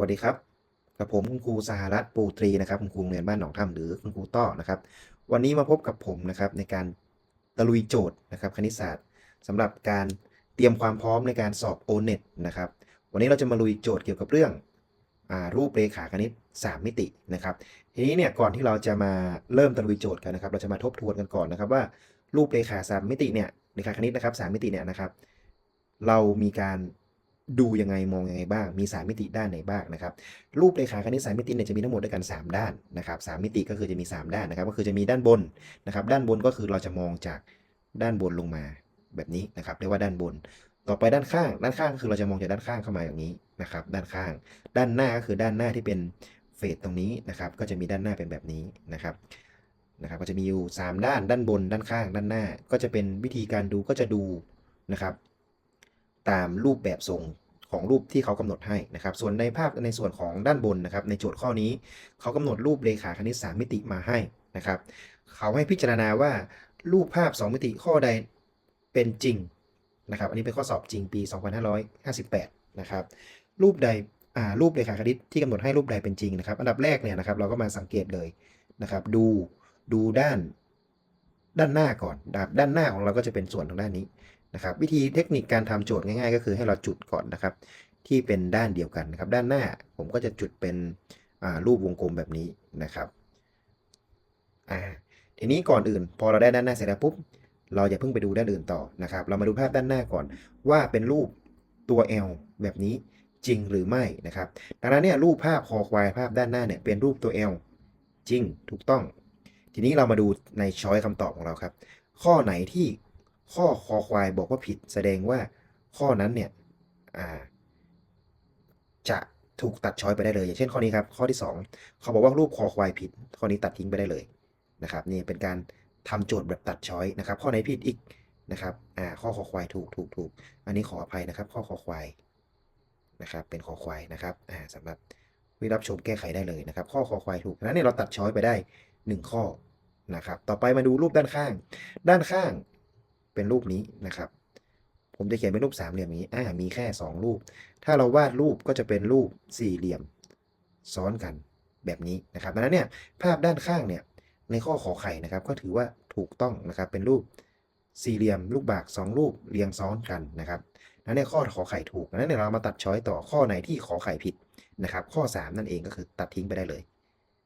สวัสดีครับกับผมคุณครูสหรัฐปูตรีนะครับคุณครูเรียนบ้านหนองถ้ำหรือคุณครูต้อนะครับ วันนี้มาพบกับผมนะครับในการตะลุยโจทย์นะครับคณิตศาสตร์สำหรับการเตรียมความพร้อมในการสอบ o n e t นะครับวันนี้เราจะมาลุยโจทย์เกี่ยวกับเรื่องอรูปเรขาคณิต 3 มิตินะครับ ทีนี้เนี่ยก่อนที่เราจะมาเริ่มตะลุยโจทย์กันนะครับ เราจะมาทบทวนกันก่อนนะครับว่ารูปเรขา 3 มิติเนี่ยเรขาคณิตนะครับ3มิติเนี่ยนะครับ เรามีการ ดูยังไงมองยังไงบ้าง มี 3 มิติด้านไหนบ้างนะครับ รูปเรขาคณิต3มิติเนี่ยจะมีทั้งหมดด้วยกัน 3 ด้านนะครับ3มิติก็คือจะมี 3 ด้านนะครับ ก็คือจะมีด้านบนนะครับ ด้านบนก็คือเราจะมองจากด้านบนลงมาแบบนี้นะครับ เรียกว่าด้านบน ต่อไปด้านข้าง ด้านข้างก็คือเราจะมองจากด้านข้างเข้ามาอย่างนี้นะครับ ด้านข้าง ด้านหน้าก็คือด้านหน้าที่เป็นเฟสตรงนี้นะครับ ก็จะมีด้านหน้าเป็นแบบนี้นะครับนะครับ ก็จะมีอยู่ 3 ด้าน ด้านบน ด้านข้าง ด้านหน้า ก็จะเป็นวิธีการดูก็จะดูนะครับ ตามรูปแบบทรงของรูปที่เขากำหนดให้นะครับ ส่วนในภาพในส่วนของด้านบนนะครับ ในโจทย์ข้อนี้เขากำหนดรูปเรขาคณิต3มิติมาให้นะครับ เขาให้พิจารณาว่ารูปภาพ 2 มิติข้อใดเป็นจริงนะครับ อันนี้เป็นข้อสอบจริงปี 2558 นะครับ รูปใดรูปเรขาคณิตที่กำหนดให้รูปใดเป็นจริงนะครับ อันดับแรกเนี่ยนะครับ เราก็มาสังเกตเลยนะครับ ดูดูด้านด้านหน้าก่อนดานด้านหน้าของเราก็จะเป็นส่วนทางด้านนี้ นะครับวิธีเทคนิคการทำโจทย์ง่าย ๆ ก็คือให้เราจุดก่อนนะครับ ที่เป็นด้านเดียวกันนะครับ ด้านหน้าผมก็จะจุดเป็นรูปวงกลมแบบนี้นะครับอ่าทีนี้ก่อนอื่น พอเราได้ด้านหน้าเสร็จแล้วปุ๊บเราอย่าเพิ่งไปดูด้านอื่นต่อนะครับ เรามาดูภาพด้านหน้าก่อน ว่าเป็นรูปตัว L แบบนี้จริงหรือไม่นะครับ ดังนั้นเนี่ยรูปภาพคอควายภาพด้านหน้าเนี่ยเป็นรูปตัว L จริงถูกต้อง ทีนี้เรามาดูในช้อยคำตอบของเราครับ ข้อไหนที่ ข้อคอควายบอกว่าผิด แสดงว่าข้อนั้นเนี่ยจะถูกตัดช้อยไปได้เลย อย่างเช่นข้อนี้ครับ ข้อที่ 2 เขาบอกว่ารูปคอควายผิด ข้อนี้ตัดทิ้งไปได้เลยนะครับนี่เป็นการทำโจทย์แบบตัดช้อยนะครับ ข้อไหนผิดอีกนะครับอ่าข้อคอควายถูกถูกถูกอันนี้ขออภัยนะครับ ข้อคอควายนะครับเป็นคอควายนะครับอ่าสำหรับวิรับชมแก้ไขได้เลยนะครับ ข้อคอควายถูกนั้นเนี่ยเราตัดช้อยไปได้ 1 ข้อนะครับ ต่อไปมาดูรูปด้านข้าง ด้านข้าง เป็นรูปนี้นะครับ ผมจะเขียนเป็นรูปสามเหลี่ยมอย่างนี้อ่ามีแค่ 2 รูป ถ้าเราวาดรูปก็จะเป็นรูปสี่เหลี่ยมซ้อนกันแบบนี้นะครับดังนั้นเนี่ยภาพด้านข้างเนี่ยในข้อขอไข่นะครับก็ถือว่าถูกต้องนะครับเป็นรูปสี่เหลี่ยมลูกบาก 2 รูปเรียงซ้อนกันนะครับนั้นในข้อขอไข่ถูกดังนั้นเดี๋ยวเรามาตัดช้อยต่อข้อไหนที่ขอไข่ผิดนะครับ ข้อ 3 นั่นเองก็คือตัดทิ้งไปได้เลย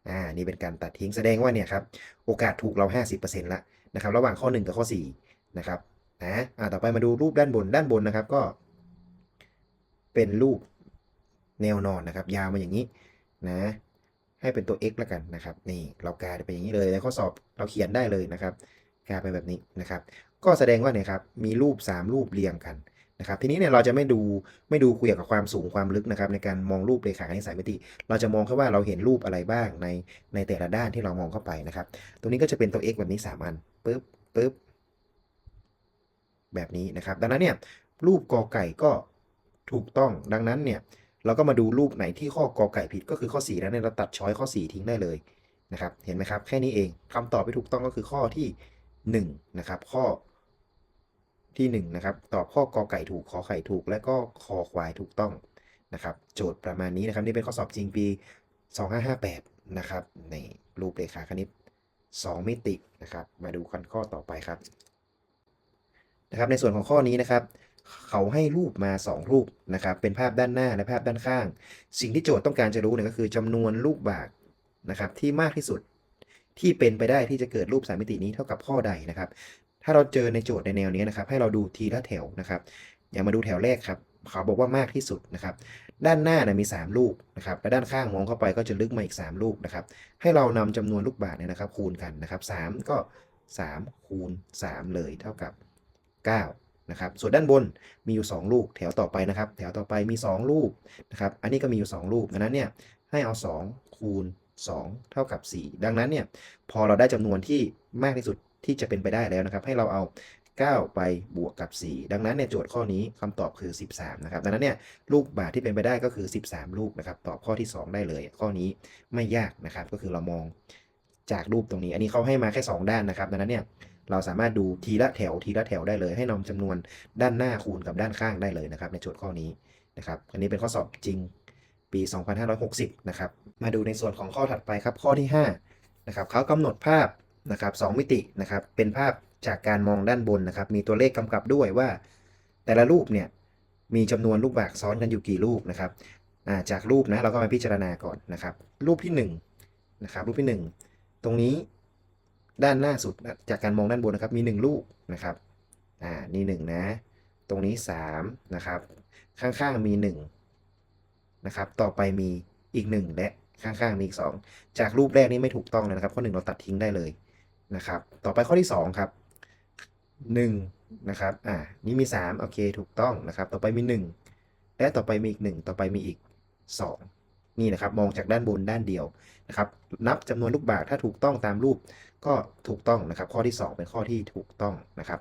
อ่านี่เป็นการตัดทิ้งแสดงว่าเนี่ยครับโอกาสถูกเรา 50%ละนะครับระหว่างข้อ 1 กับข้อ 4 นะครับนะอ่าต่อไปมาดูรูปด้านบนด้านบนนะครับก็ เป็นรูปแนวนอนนะครับ ยาวมาอย่างนี้นะให้เป็นตัว x แล้วกันนะครับ นี่เรากาไปอย่างนี้เลยในข้อสอบเราเขียนได้เลยนะครับกาไปแบบนี้นะครับ ก็แสดงว่าเนี่ยครับมีรูป 3 รูปเรียงกันนะครับ ทีนี้เนี่ยเราจะไม่ดูไม่ดูเกี่ยวกับความสูงความลึกนะครับ ในการมองรูปเรขาคณิตสายมิติ เราจะมองแค่ว่าเราเห็นรูปอะไรบ้างในในแต่ละด้านที่เรามองเข้าไปนะครับ ตรงนี้ก็จะเป็นตัว x แบบนี้ 3 อันปึ๊บปึ๊บ แบบนี้นะครับ ดังนั้นเนี่ยรูปกอไก่ก็ถูกต้องดังนั้นเนี่ยเราก็มาดูรูปไหนที่ข้อกอไก่ผิดก็คือข้อ4แล้วเนี่ยเราตัดช้อยข้อ 4 ทิ้งได้เลยนะครับ เห็นไหมครับ แค่นี้เองคำตอบที่ถูกต้องก็คือข้อที่1นะครับข้อที่1นะครับตอบข้อกอไก่ถูกขอไข่ถูก และก็คอควายถูกต้องนะครับ โจทย์ประมาณนี้นะครับนี่เป็นข้อสอบจริงปี 2558นะครับในรูปเรขาคณิต 2 มิตินะครับ มาดูกันข้อต่อไปครับ นะครับในส่วนของข้อนี้นะครับ เขาให้รูปมา 2 รูปนะครับเป็นภาพด้านหน้าและภาพด้านข้าง สิ่งที่โจทย์ต้องการจะรู้เนี่ยก็คือจำนวนลูกบากนะครับที่มากที่สุดที่เป็นไปได้ที่จะเกิดรูปสามมิตินี้เท่ากับข้อใดนะครับ ถ้าเราเจอในโจทย์ในแนวนี้นะครับ ให้เราดูทีละแถวนะครับ อย่างมาดูแถวแรกครับเขาบอกว่ามากที่สุดนะครับ ด้านหน้านะมี 3 ลูกนะครับ และด้านข้างมองเข้าไปก็จะลึกมาอีก 3 ลูกนะครับ ให้เรานำจำนวนลูกบาศก์เนี่ยนะครับ คูณกันนะครับ3ก็ 3 คูณ 3 เลยเท่ากับ 9นะครับส่วนด้านบนมีอยู่ 2 ลูกแถวต่อไปนะครับ แถวต่อไปมี 2 ลูกนะครับ อันนี้ก็มีอยู่ 2 ลูกดังนั้นเนี่ยให้เอา 2 คูณ 2 เท่ากับ 4 ดังนั้นเนี่ยพอเราได้จำนวนที่มากที่สุดที่จะเป็นไปได้แล้วนะครับ ให้เราเอา 9 ไปบวกกับ 4 ดังนั้นเนี่ยโจทย์ข้อนี้คำตอบคือ 13นะครับดังนั้นเนี่ยลูกบาศก์ที่เป็นไปได้ก็คือ 13 ลูกนะครับตอบข้อที่ 2 ได้เลย ข้อนี้ไม่ยากนะครับก็คือเรามองจากรูปตรงนี้ อันนี้เขาให้มาแค่ 2 ด้านนะครับดังนั้นเนี่ย เราสามารถดูทีละแถวทีละแถวได้เลย ให้นำจำนวนด้านหน้าคูณกับด้านข้างได้เลยนะครับ ในโจทย์ข้อนี้นะครับ อันนี้เป็นข้อสอบจริงปี 2560 นะครับ มาดูในส่วนของข้อถัดไปครับข้อที่5นะครับเขากำหนดภาพนะครับสองมิตินะครับ เป็นภาพจากการมองด้านบนนะครับ มีตัวเลขกำกับด้วยว่า แต่ละรูปเนี่ยมีจำนวนลูกบากซ้อนกันอยู่กี่ลูกนะครับาจากรูปนะเราก็มาพิจารณาก่อนนะครับ รูปที่1นะครับรูปที่ 1 ตรงนี้ ด้านหน้าสุดจากการมองด้านบนนะครับมี 1 ลูกนะครับอ่านี่1นะ ตรงนี้ 3 นะครับ ข้างๆมี 1 นะครับ ต่อไปมีอีก 1 และข้างๆมีอีก 2 จากรูปแรกนี้ไม่ถูกต้องเลยนะครับ ข้อ 1 เราตัดทิ้งได้เลยนะครับ ต่อไปข้อที่ 2 ครับ 1 นะครับ อ่า นี่มี 3 โอเค ถูกต้องนะครับ ต่อไปมี 1 และต่อไปมีอีก 1 ต่อไปมีอีก 2 นี่นะครับมองจากด้านบนด้านเดียวนะครับนับจำนวนลูกบาศก์ถ้าถูกต้องตามรูปก็ถูกต้องนะครับ ข้อที่ 2 เป็นข้อที่ถูกต้องนะครับ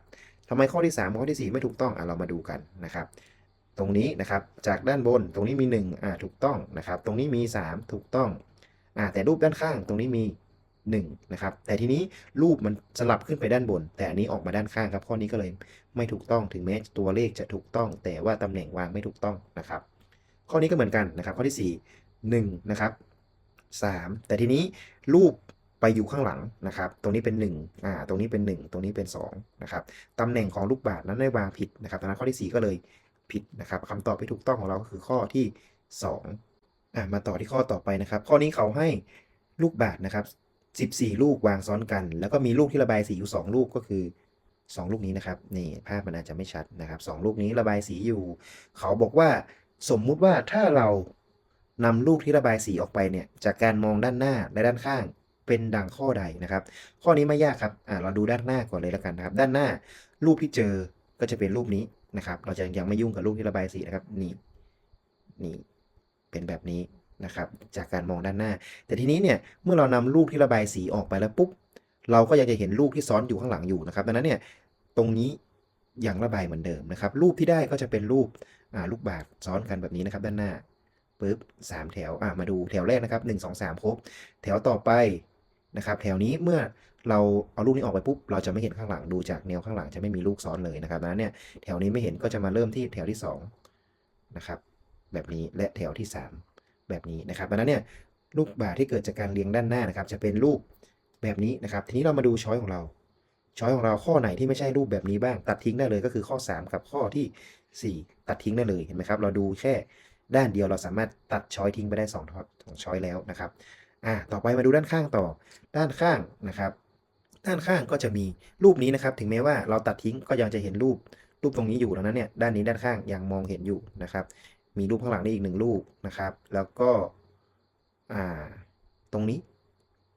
ทำไมข้อที่ 3 ข้อที่ 4 ไม่ถูกต้องอะเรามาดูกันนะครับ ตรงนี้นะครับจากด้านบนตรงนี้มี1อ่าถูกต้องนะครับ ตรงนี้มี 3 ถูกต้องอ่าแต่รูปด้านข้างตรงนี้มี1นะครับแต่ทีนี้รูปมันสลับขึ้นไปด้านบน แต่อันนี้ออกมาด้านข้างครับ ข้อนี้ก็เลยไม่ถูกต้องถึงแม้ตัวเลขจะถูกต้อง แต่ว่าตำแหน่งวางไม่ถูกต้องนะครับ ข้อนี้ก็เหมือนกันนะครับ ข้อที่ 4 1นะครับ3 แต่ทีนี้รูปไปอยู่ข้างหลังนะครับ ตรงนี้เป็น1อ่าตรงนี้เป็น 1 ตรงนี้เป็น2นะครับตำแหน่งของลูกบาศก์นั้นได้วางผิดนะครับดังนั้นข้อที่ 4 ก็เลยผิดนะครับคำตอบที่ถูกต้องของเราก็คือข้อที่2อ่ามาต่อที่ข้อต่อไปนะครับ ข้อนี้เขาให้ลูกบาศก์นะครับ14 ลูกวางซ้อนกัน แล้วก็มีลูกที่ระบายสีอยู่ 2 ลูกก็คือ 2 ลูกนี้นะครับนี่ภาพมันอาจจะไม่ชัดนะครับ 2 ลูกนี้ระบายสีอยู่ เขาบอกว่าสมมุติว่าถ้าเรา นำลูกที่ระบายสีออกไปเนี่ยจากการมองด้านหน้าและด้านข้างเป็นดังข้อใดนะครับ ข้อนี้ไม่ยากครับอ่าเราดูด้านหน้าก่อนเลยแล้วกันนะครับ ด้านหน้ารูปที่เจอก็จะเป็นรูปนี้นะครับ เราจะยังไม่ยุ่งกับรูปที่ระบายสีนะครับนี่นี่เป็นแบบนี้นะครับ จากการมองด้านหน้า แต่ทีนี้เนี่ยเมื่อเรานำรูปที่ระบายสีออกไปแล้วปุ๊บเราก็ยังจะเห็นรูปที่ซ้อนอยู่ข้างหลังอยู่นะครับดังนั้นเนี่ยตรงนี้ยังระบายเหมือนเดิมนะครับ รูปที่ได้ก็จะเป็นรูปอ่าลูกบาศก์ซ้อนกันแบบนี้นะครับ ด้านหน้า ปึ๊บสามแถวอ่ามาดูแถวแรกนะครับหนึ่งสองสามครบ แถวต่อไปนะครับ แถวนี้เมื่อเราเอาลูกนี้ออกไปปุ๊บเราจะไม่เห็นข้างหลังดูจากแนวข้างหลังจะไม่มีลูกซ้อนเลยนะครับนั้นเนี่ยแถวนี้ไม่เห็นก็จะมาเริ่มที่แถวที่2นะครับแบบนี้และแถวที่ 3 แบบนี้นะครับดังนั้นเนี่ยลูกบาศก์ที่เกิดจากการเรียงด้านหน้านะครับ จะเป็นรูปแบบนี้นะครับ ทีนี้เรามาดูช้อยของเรา ช้อยของเราข้อไหนที่ไม่ใช่รูปแบบนี้บ้างตัดทิ้งได้เลยก็คือข้อ 3 กับข้อทีสี่4 ตัดทิ้งได้เลยเห็นไหมครับ เราดูแค่ ด้านเดียวเราสามารถตัดช้อยทิ้งไปได้2สองช้อยแล้วนะครับอ่าต่อไปมาดูด้านข้างต่อ ด้านข้างนะครับ ด้านข้างก็จะมีรูปนี้นะครับ ถึงแม้ว่าเราตัดทิ้งก็ยังจะเห็นรูปรูปตรงนี้อยู่ดังนั้นเนี่ยด้านนี้ด้านข้างยังมองเห็นอยู่นะครับ มีรูปข้างหลังนี่อีกหนึ่งรูปนะครับ แล้วก็อ่าตรงนี้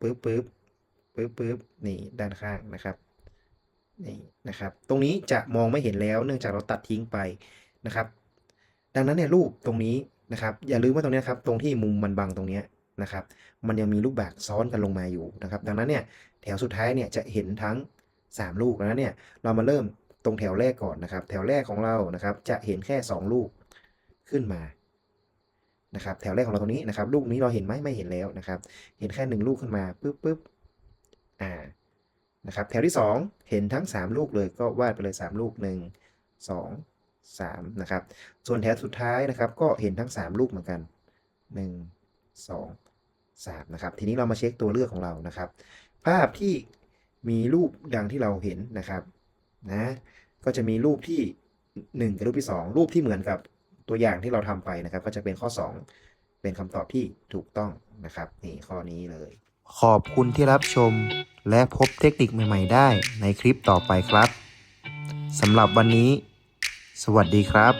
ปึ๊บปึ๊บปึ๊บปึ๊บนี่ด้านข้างนะครับนี่นะครับ ตรงนี้จะมองไม่เห็นแล้วเนื่องจากเราตัดทิ้งไปนะครับ ดังนั้นเนี่ยรูปตรงนี้นะครับ อย่าลืมว่าตรงนี้ครับตรงที่มุมมันบังตรงนี้นะครับ มันยังมีลูกบาศก์ซ้อนกันลงมาอยู่นะครับ ดังนั้นเนี่ยแถวสุดท้ายเนี่ยจะเห็นทั้ง 3 ลูกดังนั้นเนี่ยเรามาเริ่มตรงแถวแรกก่อนนะครับ แถวแรกของเรานะครับ จะเห็นแค่ 2 ลูกขึ้นมานะครับแถวแรกของเราตรงนี้นะครับลูกนี้เราเห็นไหมไม่เห็นแล้วนะครับ เห็นแค่ 1 ลูกขึ้นมาปึ๊บปึ๊บอ่านะครับแถวที่ 2 เห็นทั้ง 3 ลูกเลยก็วาดไปเลย 3 ลูก 1 2 3 นะครับ ส่วนแถวสุดท้ายนะครับ ก็เห็นทั้ง 3 ลูกเหมือนกัน 1 2 3 นะครับ ทีนี้เรามาเช็คตัวเลือกของเรานะครับ ภาพที่มีรูปดังที่เราเห็นนะครับนะก็จะมีรูปที่ 1 กับรูปที่ 2 รูปที่เหมือนกับตัวอย่างที่เราทำไปนะครับ ก็จะเป็นข้อ 2 เป็นคำตอบที่ถูกต้องนะครับนี่ข้อนี้เลย ขอบคุณที่รับชม และพบเทคนิคใหม่ ๆ ได้ในคลิปต่อไปครับสำหรับวันนี้ สวัสดีครับ